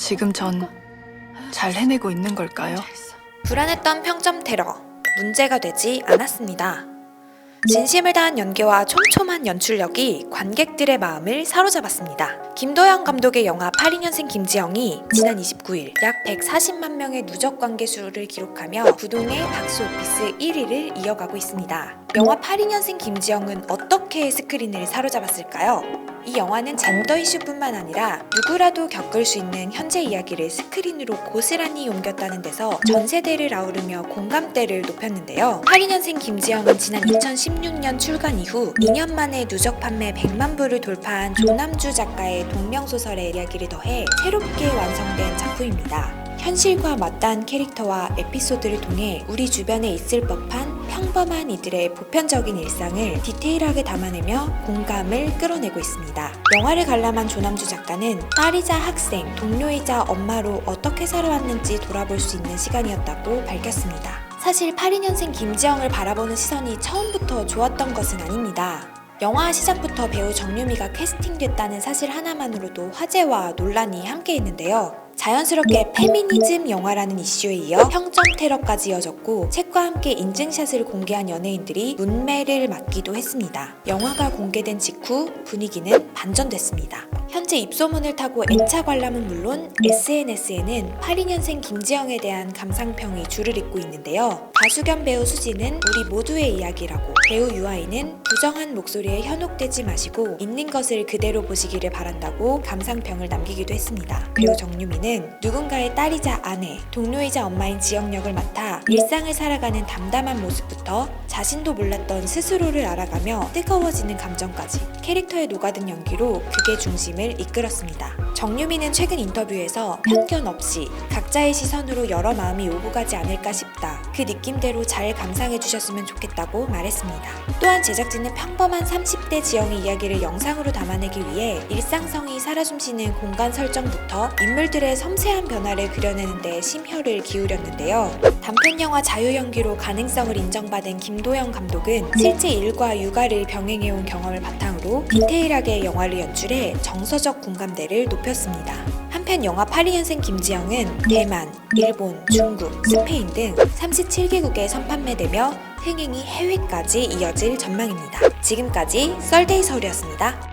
지금 전 잘 해내고 있는 걸까요? 불안했던 평점 테러 문제가 되지 않았습니다. 진심을 다한 연기와 촘촘한 연출력이 관객들의 마음을 사로잡았습니다. 김도영 감독의 영화 82년생 김지영이 지난 29일 약 140만 명의 누적 관계 수를 기록하며 부동의 박스 오피스 1위를 이어가고 있습니다. 영화 82년생 김지영은 어떻게 스크린을 사로잡았을까요? 이 영화는 젠더 이슈뿐만 아니라 누구라도 겪을 수 있는 현재 이야기를 스크린으로 고스란히 옮겼다는 데서 전 세대를 아우르며 공감대를 높였는데요. 82년생 김지영은 지난 2016년 출간 이후 2년 만에 누적 판매 100만 부를 돌파한 조남주 작가의 동명소설의 이야기를 더해 새롭게 완성된 작품입니다. 현실과 맞닿은 캐릭터와 에피소드를 통해 우리 주변에 있을 법한 평범한 이들의 보편적인 일상을 디테일하게 담아내며 공감을 끌어내고 있습니다. 영화를 관람한 조남주 작가는 딸이자 학생, 동료이자 엄마로 어떻게 살아왔는지 돌아볼 수 있는 시간이었다고 밝혔습니다. 사실 82년생 김지영을 바라보는 시선이 처음부터 좋았던 것은 아닙니다. 영화 시작부터 배우 정유미가 캐스팅됐다는 사실 하나만으로도 화제와 논란이 함께 있는데요. 자연스럽게 페미니즘 영화라는 이슈에 이어 평점 테러까지 이어졌고 책과 함께 인증샷을 공개한 연예인들이 문매를 맞기도 했습니다. 영화가 공개된 직후 분위기는 반전됐습니다. 현재 입소문을 타고 N차 관람은 물론 SNS에는 82년생 김지영에 대한 감상평이 줄을 잇고 있는데요. 가수 겸 배우 수지는 우리 모두의 이야기라고 배우 유아인은 부정한 목소리에 현혹되지 마시고 있는 것을 그대로 보시기를 바란다고 감상평을 남기기도 했습니다. 배우 정유미는 누군가의 딸이자 아내, 동료이자 엄마인 지영 역을 맡아 일상을 살아가는 담담한 모습부터 자신도 몰랐던 스스로를 알아가며 뜨거워지는 감정까지 캐릭터에 녹아든 연기로 극의 중심을 이끌었습니다. 정유미는 최근 인터뷰에서 편견 없이 각자의 시선으로 여러 마음이 오고 가지 않을까 싶다. 그 느낌대로 잘 감상해 주셨으면 좋겠다고 말했습니다. 또한 제작진은 평범한 30대 지영의 이야기를 영상으로 담아내기 위해 일상성이 살아 숨쉬는 공간 설정부터 인물들의 섬세한 변화를 그려내는 데 심혈을 기울였는데요. 단편 영화 자유 연기로 가능성을 인정받은 김도영 감독은 실제 일과 육아를 병행해온 경험을 바탕으로 디테일하게 영화를 연출해 정서 적 공감대를 높였습니다. 한편 영화 82년생 김지영은 대만, 일본, 중국, 스페인 등 37개국에 선판매되며 흥행이 해외까지 이어질 전망입니다. 지금까지 썰데이 서울이었습니다.